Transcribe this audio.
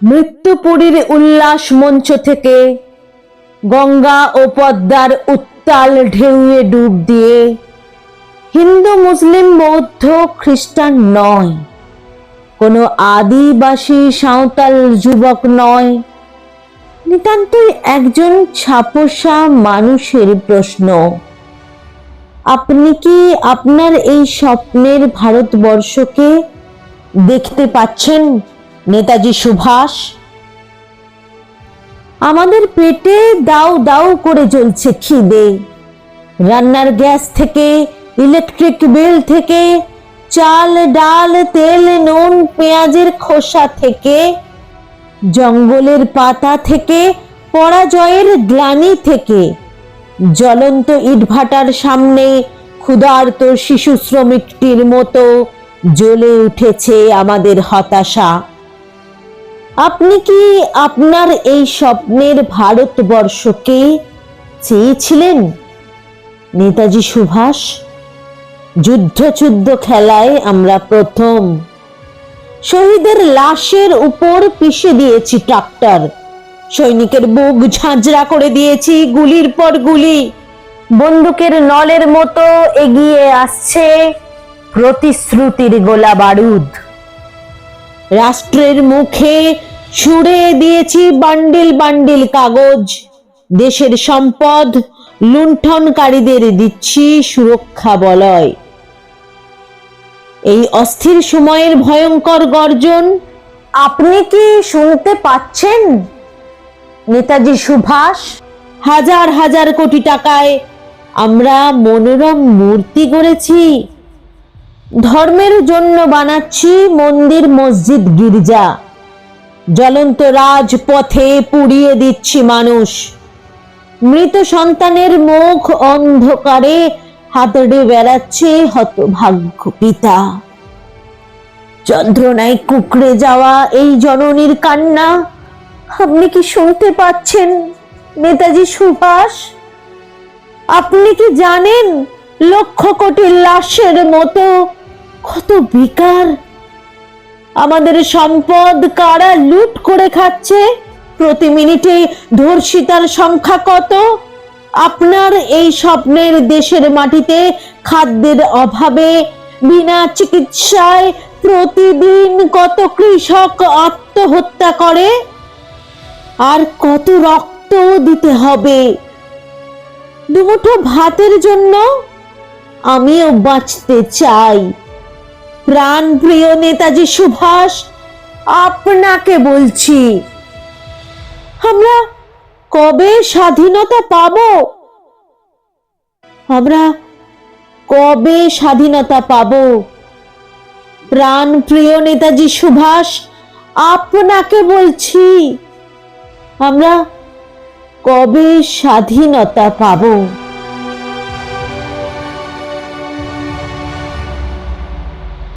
মৃত্যুপুরীর উল্লাস মঞ্চ থেকে গঙ্গা ও পদ্মার উত্তাল ঢেউয়ে ডুব দিয়ে হিন্দু, মুসলিম, বৌদ্ধ, খ্রিস্টান নয়। কোনো আদিবাসী, সাঁওতাল যুবক নয়। নিতান্তই একজন ছাপোষা মানুষের প্রশ্ন, আপনি কি আপনার এই স্বপ্নের ভারতবর্ষকে দেখতে পাচ্ছেন? নেতাজি সুভাষ, আমাদের পেটে দাউ দাউ করে জ্বলছে খিদে। রান্নার গ্যাস থেকে, ইলেকট্রিক বিল থেকে, চাল, ডাল, তেল, নুন, পেঁয়াজের খোসা থেকে, জঙ্গলের পাতা থেকে, পরাজয়ের গ্লানি থেকে, জ্বলন্ত ইটভাটার সামনে ক্ষুধার্ত শিশু শ্রমিকটির মতো জ্বলে উঠেছে আমাদের হতাশা। আপনি কি আপনার এই স্বপ্নের ভারতবর্ষকে চেয়েছিলেন? নেতাজি সুভাষ যুদ্ধ যুদ্ধ খেলায় আমরা প্রথম। শহীদের লাশের উপর পিষে দিয়েছি ট্রাক্টর। সৈনিকের বুক ঝাঁঝরা করে দিয়েছি গুলির পর গুলি। বন্দুকের নলের মতো এগিয়ে আসছে প্রতিশ্রুতির গোলা বারুদ। রাষ্ট্রের মুখে ছুড়ে দিয়েছি বান্ডিল বান্ডিল কাগজ। দেশের সম্পদ লুণ্ঠনকারীদের দিচ্ছি সুরক্ষা বলয়। এই অস্থির সময়ের ভয়ঙ্কর গর্জন আপনি কি শুনতে পাচ্ছেন? নেতাজি সুভাষ, হাজার হাজার কোটি টাকায় আমরা মনোরম মূর্তি গড়েছি। ধর্মের জন্য বানাচ্ছি মন্দির মসজিদ গির্জা। জ্বলন্ত রাজপথে পুড়িয়ে দিচ্ছি মানুষ। মৃত সন্তানের মুখ অন্ধকারে হাতড়ে বেড়াচ্ছে হতভাগ্য পিতা। যন্ত্রণায় কুকড়ে যাওয়া এই জননীর কান্না, আপনি কি শুনতে পাচ্ছেন, নেতাজি সুভাষ? আপনি কি জানেন, লক্ষ কোটি লাশের মতো কত বিকার আমাদের সম্পদ কারা লুট করে খাচ্ছে? প্রতি মিনিটে ধর্ষিতার সংখ্যা কত? আপনার এই স্বপ্নের দেশের মাটিতে খাদ্যের অভাবে, বিনা চিকিৎসায় প্রতিদিন কত কৃষক আত্মহত্যা করে? আর কত রক্ত দিতে হবে? দুমুঠো ভাতের জন্য আমিও বাঁচতে চাই। প্রাণ প্রিয় নেতাজি সুভাষ, আপনাকে বলছি, আমরা কবে স্বাধীনতা পাব? আমরা কবে স্বাধীনতা পাব? প্রাণ প্রিয় নেতাজি সুভাষ, আপনাকে বলছি, আমরা কবে স্বাধীনতা পাবো?